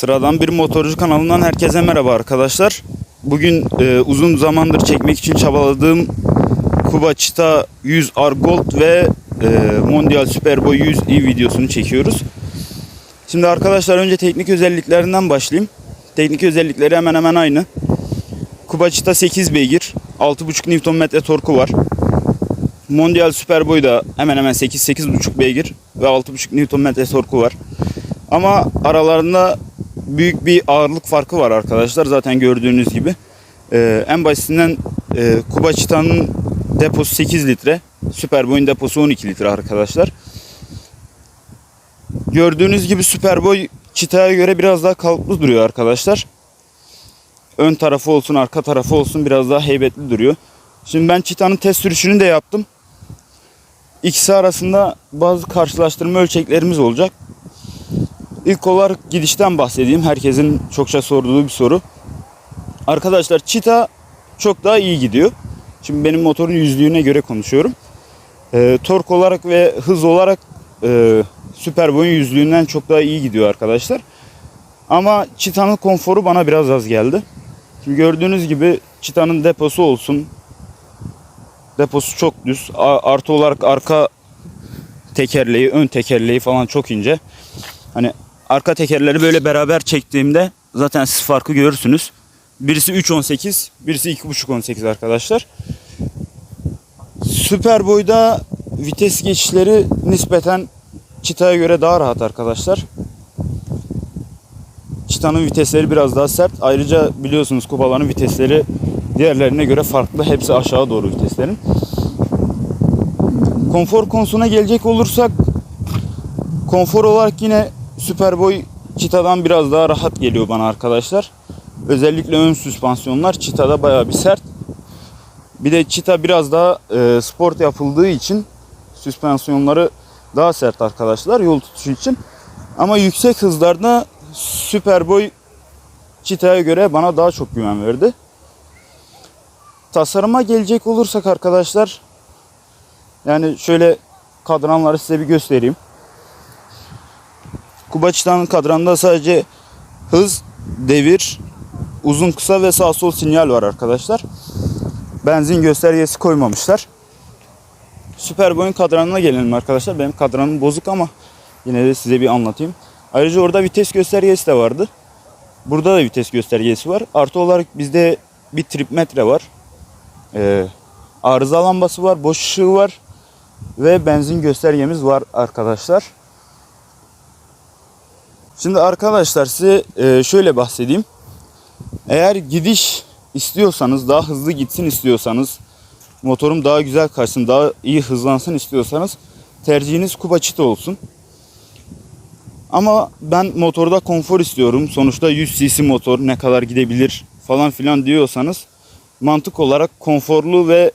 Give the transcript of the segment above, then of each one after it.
Sıradan bir motorcu kanalından herkese merhaba arkadaşlar. Bugün e, uzun zamandır çekmek için çabaladığım Kuba Cheetah 100 R ve e, Mondial Superboy 100 i videosunu çekiyoruz. Şimdi arkadaşlar önce teknik özelliklerinden başlayayım. Teknik özellikleri hemen hemen aynı. Kuba Cheetah 8 beygir, 6.5 Nm torku var. Mondial Superboy da hemen hemen 8-8.5 beygir ve 6.5 Nm torku var. Ama aralarında büyük bir ağırlık farkı var arkadaşlar. Zaten gördüğünüz gibi. Ee, en basitinden e, Kuba Cheetah'ın deposu 8 litre. Superboy'un deposu 12 litre arkadaşlar. Gördüğünüz gibi Superboy Cheetah'a göre biraz daha kalıplı duruyor arkadaşlar. Ön tarafı olsun, arka tarafı olsun biraz daha heybetli duruyor. Şimdi ben Cheetah'ın test sürüşünü de yaptım. İkisi arasında bazı karşılaştırma ölçeklerimiz olacak. İlk olarak gidişten bahsedeyim. Herkesin çokça sorduğu bir soru. Arkadaşlar Cheetah çok daha iyi gidiyor. Şimdi benim motorun yüzlüğüne göre konuşuyorum. Ee, tork olarak ve hız olarak e, Superboy'un yüzlüğünden çok daha iyi gidiyor arkadaşlar. Ama Cheetah'ın konforu bana biraz az geldi. Şimdi gördüğünüz gibi Cheetah'ın deposu olsun. Deposu çok düz. Artı olarak arka tekerleği, ön tekerleği falan çok ince. Hani arka tekerleri böyle beraber çektiğimde zaten siz farkı görürsünüz. Birisi 3.18, birisi 2.5.18 arkadaşlar. Superboy'da vites geçişleri nispeten Cheetah'a göre daha rahat arkadaşlar. Cheetah'ın vitesleri biraz daha sert. Ayrıca biliyorsunuz Kubaların vitesleri diğerlerine göre farklı. Hepsi aşağı doğru viteslerin. Konfor konusuna gelecek olursak konfor olarak yine Superboy Cheetah'dan biraz daha rahat geliyor bana arkadaşlar. Özellikle ön süspansiyonlar Cheetah'da bayağı bir sert. Bir de Cheetah biraz daha e, sport yapıldığı için süspansiyonları daha sert arkadaşlar yol tutuşu için. Ama yüksek hızlarda Superboy Cheetah'a göre bana daha çok güven verdi. Tasarıma gelecek olursak arkadaşlar yani şöyle kadranları size bir göstereyim. Kubaç'tan kadranda sadece hız, devir, uzun kısa ve sağ sol sinyal var arkadaşlar. Benzin göstergesi koymamışlar. Superboy'un kadranına gelelim arkadaşlar. Benim kadranım bozuk ama yine de size bir anlatayım. Ayrıca orada vites göstergesi de vardı. Burada da vites göstergesi var. Artı olarak bizde bir trip metre var. Ee, arıza lambası var, boş ışığı var ve benzin göstergemiz var arkadaşlar. Şimdi arkadaşlar size e, şöyle bahsedeyim. Eğer gidiş istiyorsanız, daha hızlı gitsin istiyorsanız, motorum daha güzel kaçsın, daha iyi hızlansın istiyorsanız tercihiniz Kuba Cheetah olsun. Ama ben motorda konfor istiyorum. Sonuçta 100 cc motor ne kadar gidebilir falan filan diyorsanız mantık olarak konforlu ve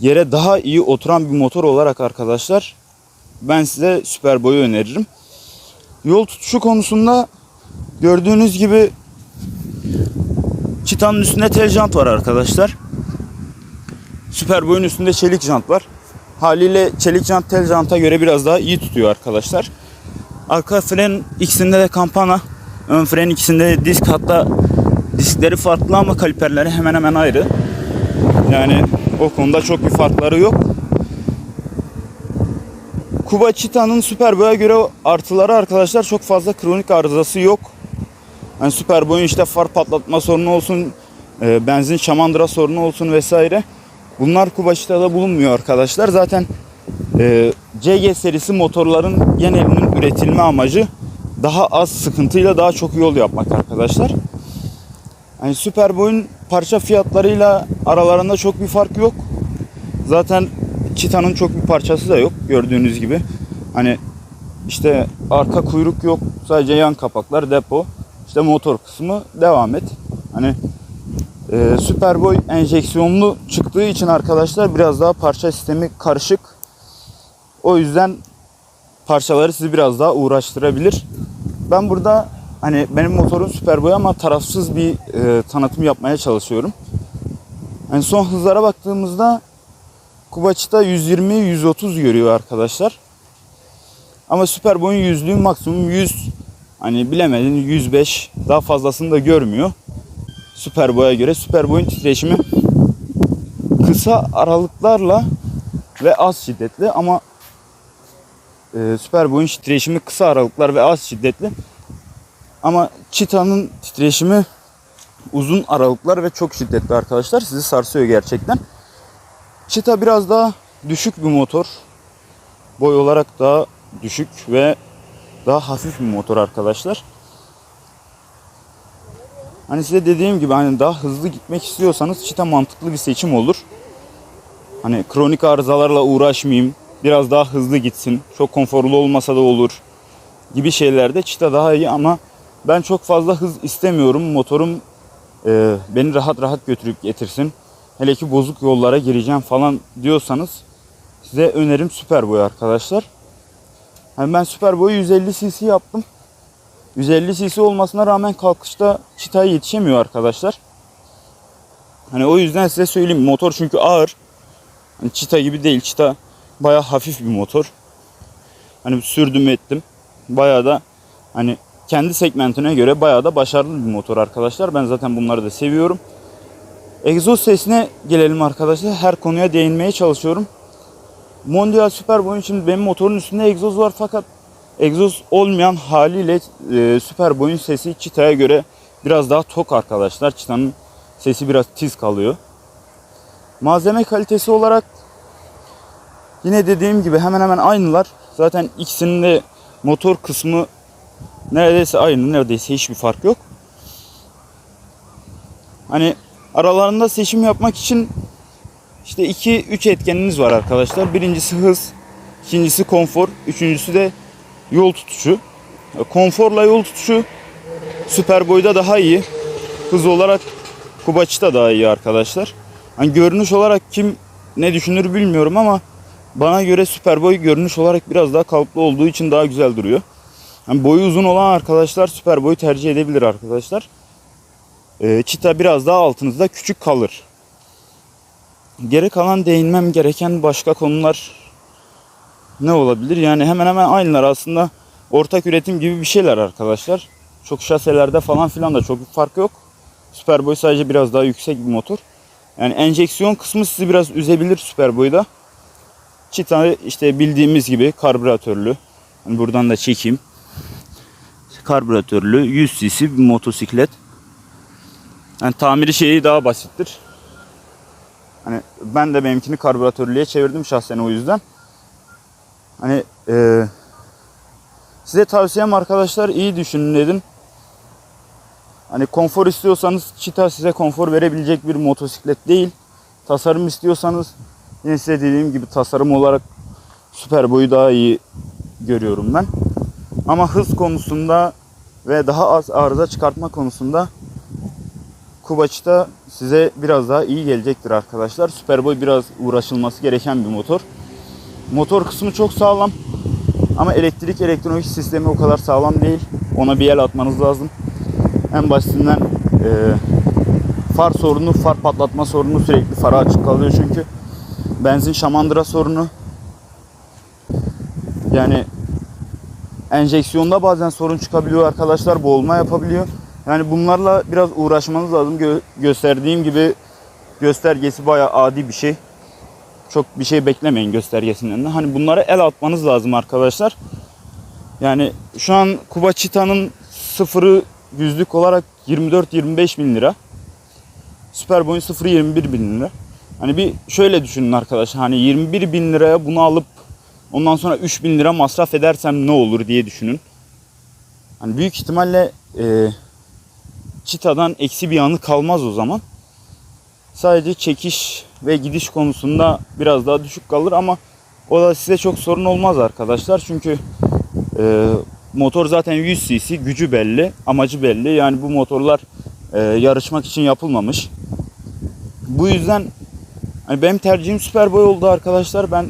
yere daha iyi oturan bir motor olarak arkadaşlar ben size Superboy'u öneririm. Yol tutuşu konusunda gördüğünüz gibi Çitanın üstünde tel jant var arkadaşlar. Superboy'un üstünde çelik jant var. Haliyle çelik jant tel janta göre biraz daha iyi tutuyor arkadaşlar. Arka fren ikisinde de kampana. Ön fren ikisinde de disk hatta diskleri farklı ama kaliperleri hemen hemen ayrı. Yani o konuda çok bir farkları yok. Kuba Cheetah'ın Superboy'a göre artıları arkadaşlar çok fazla kronik arızası yok. Yani Superboy'un işte far patlatma sorunu olsun, e, benzin şamandıra sorunu olsun vesaire. Bunlar Kuba Cheetah'da bulunmuyor arkadaşlar. Zaten e, CG serisi motorların genelinin üretilme amacı daha az sıkıntıyla daha çok yol yapmak arkadaşlar. Yani Superboy'un parça fiyatlarıyla aralarında çok bir fark yok. Zaten Cheetah'ın çok bir parçası da yok gördüğünüz gibi. Hani işte arka kuyruk yok. Sadece yan kapaklar, depo. İşte motor kısmı devam et. Hani e, Superboy enjeksiyonlu çıktığı için arkadaşlar biraz daha parça sistemi karışık. O yüzden parçaları sizi biraz daha uğraştırabilir. Ben burada hani benim motorum Superboy ama tarafsız bir e, tanıtım yapmaya çalışıyorum. Yani son hızlara baktığımızda Kubaç'ta 120-130 görüyor arkadaşlar. Ama Superboy'un yüzlüğü maksimum 100 Hani bilemedin 105 daha fazlasını da görmüyor. Superboy'a göre Superboy'un titreşimi kısa aralıklarla ve az şiddetli ama e, Superboy'un titreşimi kısa aralıklar ve az şiddetli. Ama Cheetah'nın titreşimi uzun aralıklar ve çok şiddetli arkadaşlar. Sizi sarsıyor gerçekten. Cheetah biraz daha düşük bir motor. Boy olarak daha düşük ve daha hafif bir motor arkadaşlar. Hani size dediğim gibi hani daha hızlı gitmek istiyorsanız Cheetah mantıklı bir seçim olur. Hani kronik arızalarla uğraşmayayım. Biraz daha hızlı gitsin. Çok konforlu olmasa da olur. Gibi şeylerde Cheetah daha iyi ama ben çok fazla hız istemiyorum. Motorum e, beni rahat rahat götürüp getirsin. Hele ki bozuk yollara gireceğim falan diyorsanız size önerim Superboy arkadaşlar. Hani ben Superboy'u 150 cc yaptım. 150 cc olmasına rağmen kalkışta Cheetah'a yetişemiyor arkadaşlar. Hani o yüzden size söyleyeyim motor çünkü ağır. Hani Cheetah gibi değil. Cheetah bayağı hafif bir motor. Hani sürdüm ettim. Bayağı da hani kendi segmentine göre bayağı da başarılı bir motor arkadaşlar. Ben zaten bunları da seviyorum. Egzoz sesine gelelim arkadaşlar. Her konuya değinmeye çalışıyorum. Mondial Superboy'un şimdi benim motorun üstünde egzoz var fakat egzoz olmayan haliyle e, Superboy'un sesi Cheetah'a göre biraz daha tok arkadaşlar. Cheetah'ın sesi biraz tiz kalıyor. Malzeme kalitesi olarak yine dediğim gibi hemen hemen aynılar. Zaten ikisinin de motor kısmı neredeyse aynı. Neredeyse hiçbir fark yok. Hani aralarında seçim yapmak için işte 2-3 etkeniniz var arkadaşlar. Birincisi hız, ikincisi konfor, üçüncüsü de yol tutuşu. Konforla yol tutuşu Superboy'da daha iyi. Hız olarak Kubaç'ta daha iyi arkadaşlar. Hani görünüş olarak kim ne düşünür bilmiyorum ama bana göre Superboy görünüş olarak biraz daha kalıplı olduğu için daha güzel duruyor. Yani boyu uzun olan arkadaşlar Superboy tercih edebilir arkadaşlar. Ee, Cheetah biraz daha altınızda küçük kalır. Geri kalan değinmem gereken başka konular ne olabilir? Yani hemen hemen aynılar aslında ortak üretim gibi bir şeyler arkadaşlar. Çok şaselerde falan filan da çok bir fark yok. Superboy sadece biraz daha yüksek bir motor. Yani enjeksiyon kısmı sizi biraz üzebilir Superboy'da. Cheetah işte bildiğimiz gibi karbüratörlü. Hani buradan da çekeyim. Karbüratörlü 100 cc bir motosiklet. Yani tamiri şeyi daha basittir. Hani ben de benimkini karbüratörlüye çevirdim şahsen o yüzden. Hani e, size tavsiyem arkadaşlar iyi düşünün dedim. Hani konfor istiyorsanız Cheetah size konfor verebilecek bir motosiklet değil. Tasarım istiyorsanız yine size dediğim gibi tasarım olarak Superboy'u daha iyi görüyorum ben. Ama hız konusunda ve daha az arıza çıkartma konusunda Kubaç'ta size biraz daha iyi gelecektir arkadaşlar. Superboy biraz uğraşılması gereken bir motor. Motor kısmı çok sağlam. Ama elektrik elektronik sistemi o kadar sağlam değil. Ona bir el atmanız lazım. En basitinden e, far sorunu, far patlatma sorunu sürekli farı açık kalıyor çünkü. Benzin şamandıra sorunu. Yani enjeksiyonda bazen sorun çıkabiliyor arkadaşlar. Boğulma yapabiliyor. Yani bunlarla biraz uğraşmanız lazım. Gö- gösterdiğim gibi göstergesi bayağı adi bir şey. Çok bir şey beklemeyin göstergesinden de. Hani bunlara el atmanız lazım arkadaşlar. Yani şu an Kuba Cheetah'nın sıfırı yüzlük olarak 24-25 bin lira. Superboy'un sıfırı 21 bin lira. Hani bir şöyle düşünün arkadaşlar. Hani 21 bin liraya bunu alıp ondan sonra 3 bin lira masraf edersem ne olur diye düşünün. Hani büyük ihtimalle e, Cheetah'dan eksi bir yanı kalmaz o zaman. Sadece çekiş ve gidiş konusunda biraz daha düşük kalır ama o da size çok sorun olmaz arkadaşlar. Çünkü e, motor zaten 100 cc gücü belli, amacı belli. Yani bu motorlar e, yarışmak için yapılmamış. Bu yüzden hani benim tercihim Superboy oldu arkadaşlar. Ben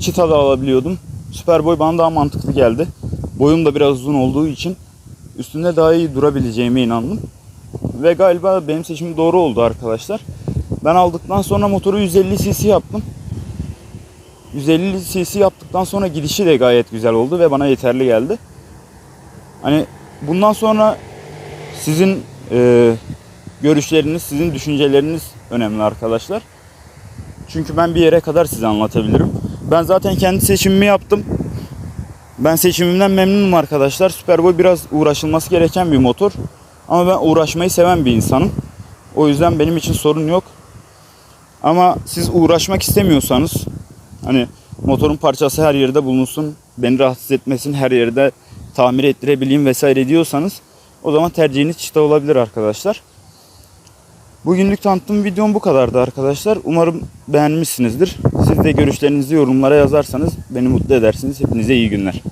Cheetah'da alabiliyordum. Superboy bana daha mantıklı geldi. Boyum da biraz uzun olduğu için üstünde daha iyi durabileceğime inandım. Ve galiba benim seçimim doğru oldu arkadaşlar. Ben aldıktan sonra motoru 150 cc yaptım. 150 cc yaptıktan sonra gidişi de gayet güzel oldu ve bana yeterli geldi. Hani bundan sonra sizin e, görüşleriniz, sizin düşünceleriniz önemli arkadaşlar. Çünkü ben bir yere kadar size anlatabilirim. Ben zaten kendi seçimimi yaptım. Ben seçimimden memnunum arkadaşlar. Superboy biraz uğraşılması gereken bir motor. Ama ben uğraşmayı seven bir insanım. O yüzden benim için sorun yok. Ama siz uğraşmak istemiyorsanız hani motorun parçası her yerde bulunsun, beni rahatsız etmesin, her yerde tamir ettirebileyim vesaire diyorsanız o zaman tercihiniz çıta olabilir arkadaşlar. Bugünlük tanıtım videom bu kadardı arkadaşlar. Umarım beğenmişsinizdir. Siz de görüşlerinizi yorumlara yazarsanız beni mutlu edersiniz. Hepinize iyi günler.